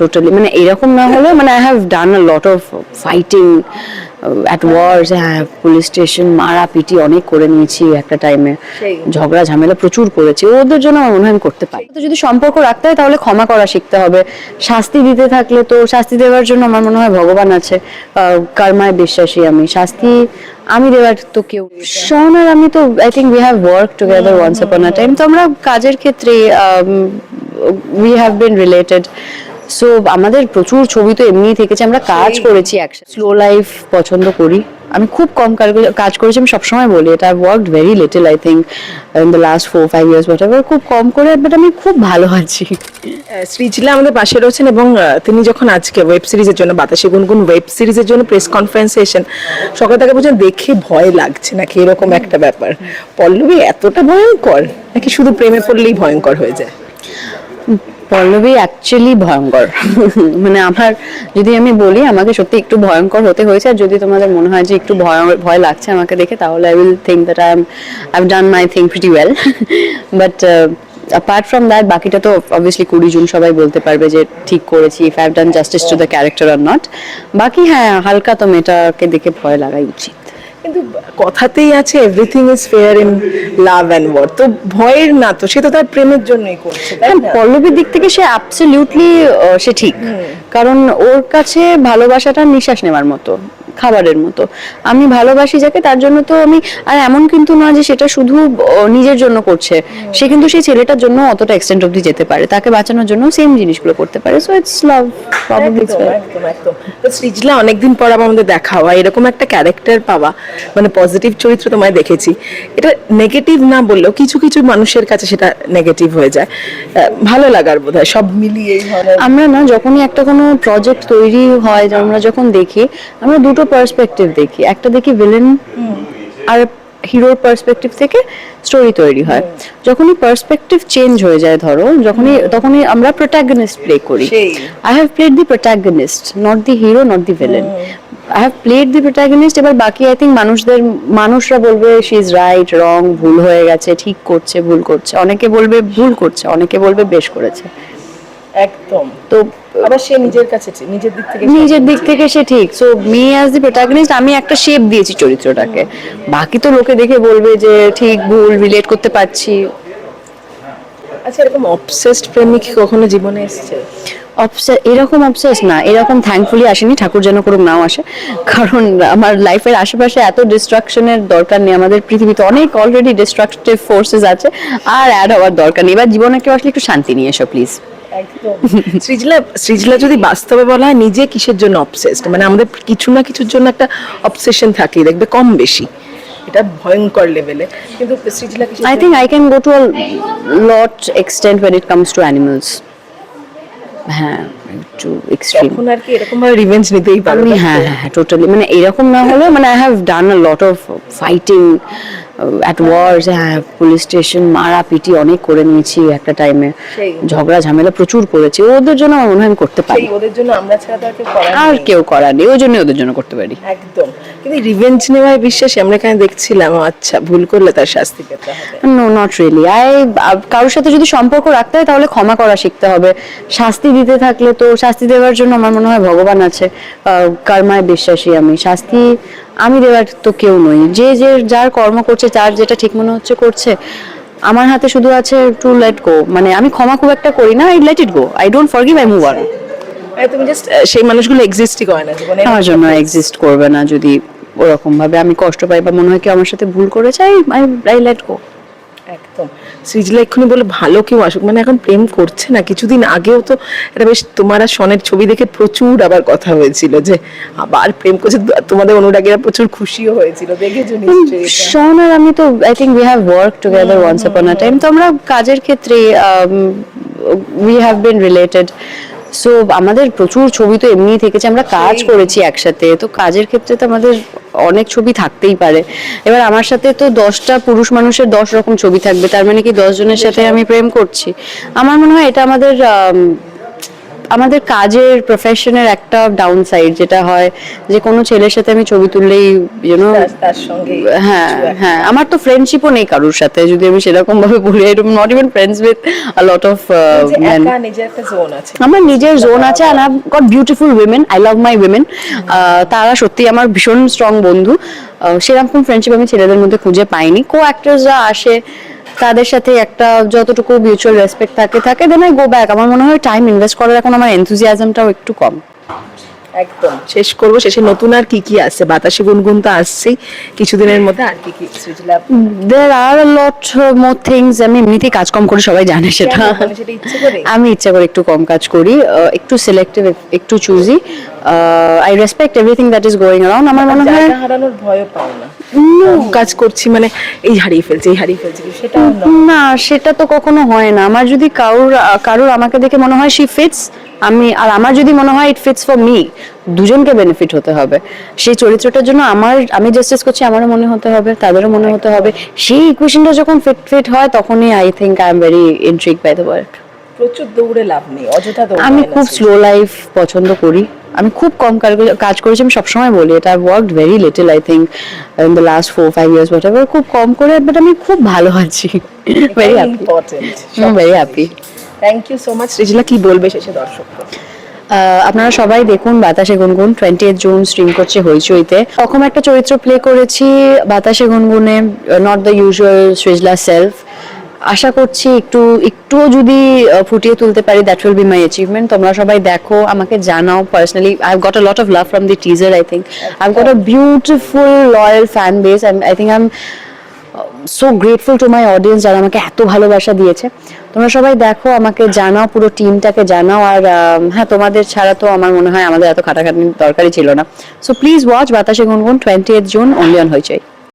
Totally মানে এরকম না হলেও মানে I have done a lot of fighting at wars হ্যাঁ পুলিশ স্টেশন মারা পিটি অনেক করে নিয়েছি একটা টাইমে। ঝগড়া ঝামেলা প্রচুর করেছি ওদের জন্য আমার মনে হয় আমি করতে পারি। তো যদি সম্পর্ক রাখতে হয় তাহলে ক্ষমা করা শিখতে হবে। শাস্তি দিতে থাকলে তো শাস্তি দেওয়ার জন্য আমার মনে হয় ভগবান আছে। কর্মায় বিশ্বাসী আমি। শাস্তি আমি দেওয়ার তো কেউ শোন আর আমি তো I think we have work together once upon a time তো আমরা কাজের ক্ষেত্রে we have been related so আমাদের প্রচুর ছবি তো এমনিই থেকেছে আমরা কাজ করেছি একসাথে। স্লো লাইফ পছন্দ করি। আমি খুব কম কাজ- কাজ করেছি আমি সবসময় বলি এটা I work very little I think in the last four five years ever খুব কম করে বাট আমি খুব ভালো আছি। শ্রীজিলা আমাদের পাশে রয়েছেন এবং তিনি যখন আজকে ওয়েব সিরিজের জন্য বাতাসে গুনগুন ওয়েব সিরিজের জন্য প্রেস কনফারেন্সে এসেছেন সকালে তাকে বলছেন দেখে ভয় লাগছে নাকি? এরকম একটা ব্যাপার। পল্লবী এতটা ভয়ঙ্কর? নাকি শুধু প্রেমে পড়লেই ভয়ঙ্কর হয়ে যায়? পল্লবী অ্যাকচুয়ালি ভয়ঙ্কর। মানে আমার যদি আমি বলি, আমাকে সত্যি একটু ভয়ঙ্কর হতে হয়েছে। আর যদি তোমাদের মনে হয় যে একটু ভয় ভয় লাগছে আমাকে দেখে, তাহলে I will think that I am I done my thing pretty well but apart from that বাকিটা তো অবভিয়াসলি কুড়ি জন সবাই বলতে পারবে যে ঠিক করেছি if I have done justice to the character R not বাকি হ্যাঁ হালকা তো মেয়েটাকে দেখে ভয় লাগাই উচিত। কিন্তু কথাতেই আছে everything is fair in love and war তো ভয়ের না তো সে তো তার প্রেমের জন্যই করছে হ্যাঁ পল্লবীর দিক থেকে সে অ্যাবসলিউটলি সে ঠিক। কারণ ওর কাছে ভালোবাসাটা নিঃশ্বাস নেওয়ার মতো খাবারের মতো। আমি ভালোবাসি যাকে তার জন্য তো আমি আর এমন কিন্তু না যে সেটা শুধু নিজের জন্য করছে। সে কিন্তু সেই ছেলেটার জন্য অতটা এক্সটেন্ট অবধি যেতে পারে। তাকে বাঁচানোর জন্য সেম জিনিসগুলো করতে পারে। সো ইটস লাভ প্রবাবলি একদম, একদম। তো সৃজলা অনেকদিন পর আমাদের দেখা হওয়া এরকম একটা ক্যারেক্টার পাওয়া মানে পজিটিভ চরিত্র তোমায় দেখেছি। এটা নেগেটিভ না বললেও কিছু কিছু মানুষের কাছে সেটা নেগেটিভ হয়ে যায়। ভালো লাগার বোধ সব মিলিয়ে আমরা না যখনই একটা কোনো প্রজেক্ট তৈরি হয় আমরা যখন দেখি আমরা দুটো পার্সপেক্টিভ দেখি। একটা দেখি ভিলেন আর হিরোর পার্সপেক্টিভ থেকে স্টোরি তৈরি হয়। যখনই পার্সপেক্টিভ চেঞ্জ হয়ে যায় ধরো যখনই তখনই আমরা প্রোটাগনিস্ট প্লে করি। I have played the protagonist not the hero not the villain I have played the protagonist এবার বাকি আই থিঙ্ক মানুষদের মানুষরা বলবে শি ইজ রাইট রং ভুল হয়ে গেছে ঠিক করছে ভুল করছে। অনেকে বলবে ভুল করছে অনেকে বলবে বেশ করেছে। একদম। তো আবার সে নিজের কাছে নিজের দিক থেকে নিজের দিক থেকে সে ঠিক। So me as the protagonist আমি একটা শেপ দিয়েছি চরিত্রটাকে। বাকি তো লোকে দেখে বলবে যে ঠিক ভুল রিলেট করতে পারছি। আচ্ছা এরকম অবসেসড প্রেমিক কখনো জীবনে এসেছে? এরকম অবসেস না এরকম থ্যাঙ্কফুলি আসেনি ঠাকুর যেন করুক নাও আসে। কারণ আমার লাইফের আশেপাশে এত ডিস্ট্রাকশনের দরকার নেই আমাদের পৃথিবীতে অনেক অলরেডি ডিস্ট্রাকটিভ ফোর্সেস আছে আর অ্যাড হওয়ার দরকার নেই। এবার জীবনে কেউ আসলে একটু শান্তি নিয়ে এসো প্লিজ সৃজলা সৃজলা যদি বাস্তবে বলা হয় নিজে কিসের জন্য অবসেসড মানে আমাদের কিছু না কিছুর জন্য একটা অবসেশন থাকেই দেখবে কম বেশি। এটা ভয়ঙ্কর লেভেলে কিন্তু Srijla think I can go to a lot extent when it comes to animals. হ্যাঁ। একটু এক্সট্রিম এখন আর কি এরকম ভাবে রিভেঞ্জ নিতেই পারো আমি হ্যাঁ হ্যাঁ হ্যাঁ টোটালি মানে এরকম না হলেও মানে I have done a lot of fighting at wars হ্যাঁ পুলিশ স্টেশন মারা পিটি অনেক করে নিয়েছি একটা টাইমে ঝগড়া ঝামেলা প্রচুর করেছি। ওদের জন্য আমার মনে হয় আমি করতে পারি। ওদের জন্য আমরা ছাড়া আর কেউ আর নেই। কেউ করার নেই ওই জন্য ওদের জন্য করতে পারি। একদম। কিন্তু রিভেঞ্জ নেওয়ায় বিশ্বাসী আমরা এখানে দেখছিলাম আচ্ছা ভুল করলে তার শাস্তি পেতে হবে। নো নট রিয়েলি আই কারোর সাথে যদি সম্পর্ক রাখতে হয় তাহলে ক্ষমা করা শিখতে হবে। শাস্তি দিতে থাকলে তো শাস্তি দেওয়ার জন্য আমার মনে হয় ভগবান আছে কর্মায় বিশ্বাসী আমি। শাস্তি আমি দেওয়ার তো কেউ নই। যে যে যার কর্ম করছে যার যেটা ঠিক মনে হচ্ছে করছে আমার হাতে শুধু আছে টু লেট গো মানে আমি ক্ষমা খুব একটা করি না I let it go I don't forgive I move on তুমি জাস্ট সেই মানুষগুলো এক্সিস্টই করে না জীবনে। আমার জন্য এক্সিস্ট করবে না যদি ওরকম ভাবে আমি কষ্ট পাই বা মনে হয় কি আমার সাথে ভুল করেছে আই আই লেট গো একদম। সৃজলা এক্ষুনি বলে ভালো কেউ আসুক। মানে এখন প্রেম করছে না। কিছুদিন আগেও তো এটা বেশ তোমার আর সনের ছবি দেখে প্রচুর আবার কথা হয়েছিল যে আবার প্রেম করছে। তোমাদের অনুরাগীরা প্রচুর খুশিও হয়েছিল। দেখেছ এটা? আর আমি তো I think we have work together once upon a time তো আমরা কাজের ক্ষেত্রে we have been related so আমাদের প্রচুর ছবি তো এমনি থেকেছে আমরা কাজ করেছি একসাথে তো কাজের ক্ষেত্রে তো আমাদের অনেক ছবি থাকতেই পারে। এবার আমার সাথে তো দশটা পুরুষ মানুষের দশ রকম ছবি থাকবে তার মানে কি দশ জনের সাথে আমি প্রেম করছি। আমার মনে হয় এটা আমাদের আম, আমাদের কাজের প্রফেশনের একটা ডাউন সাইড যেটা হয় যে কোনো ছেলের সাথে আমি ছবি তুললেই ইউনো তার- তার সঙ্গে হ্যাঁ হ্যাঁ আমার তো ফ্রেন্ডশিপও নেই কারোর সাথে যদি আমি সেরকম ভাবে বলি I not even friends with a lot of আছে। আমার নিজের জোন আছে and I got beautiful women I love my women তারা সত্যি আমার ভীষণ স্ট্রং বন্ধু। সেরকম ফ্রেন্ডশিপ আমি ছেলেদের মধ্যে খুঁজে পাইনি। কো অ্যাক্টার্সরা আসে, তাদের সাথে একটা যতটুকু মিউচুয়াল রেসপেক্ট থাকে থাকে দেন আই গো ব্যাক আমার মনে হয় টাইম ইনভেস্ট করার এখন আমার এনথুজিয়াজমটাও একটু কম। একদম। শেষ করব। শেষে নতুন আর কি কি আছে? বাতাসে গুনগুন তো আসছেই। কিছুদিনের মধ্যে আর কি কি দের আর লট মোর থিংস আমি এমনিতেই কাজ কম করি সবাই জানে সেটা। সেটা? আমি ইচ্ছা করে একটু কম কাজ করি একটু সিলেক্টিভ একটু choosy I respect everything that is going around আমার মনে হয় হারানোর ভয়ও পাও না। কাজ করছি মানে এই হারিয়ে ফেলছি এই হারিয়ে ফেলছি। সেটাও না না সেটা তো কখনো হয় না। আমার যদি কারোর কারোর আমাকে দেখে মনে হয় শি ফিটস আমি আর আমার যদি মনে হয় ইট ফিটস ফর মি দুজনকে বেনিফিট হতে হবে। সেই চরিত্রটার জন্য আমার আমি জাস্টিস করছি আমারও মনে হতে হবে তাদেরও মনে হতে হবে। সেই ইকুয়েশনটা যখন ফিট ফিট হয় তখনই I think I am very intrigued by the work প্রচুর দৌড়ে লাভ নেই অযথা দৌড় আমি খুব স্লো লাইফ পছন্দ করি। আমি খুব কম কাজ- করেছি আমি সবসময় বলি এটা I work very little I think in the last four five years what খুব কম করে বাট আমি খুব ভালো আছি। Very happy very happy thank you so much Srijla কি বলবে শেষে দর্শক? আপনারা সবাই দেখুন বাতাসে Gungun twenty eight June stream করছে হইচইতে। রকম একটা চরিত্র প্লে করেছি, বাতাসে গুনগুনে not the usual Srijla self আশা করছি একটু, একটুও যদি ফুটিয়ে তুলতে পারি that will be my achievement তোমরা সবাই দেখো, আমাকে জানাও personally I got a lot of love from the teaser I think I got a beautiful loyal fan base I think I am so grateful to my audience যারা আমাকে এত ভালোবাসা দিয়েছে। তোমরা সবাই দেখো, আমাকে জানাও, পুরো টিমটাকে জানাও। আর হ্যাঁ তোমাদের ছাড়া তো আমার মনে হয় আমাদের এত খাটাখাটি দরকারই ছিল না। So please watch Batashe Gungun twenty June only on Hoichoi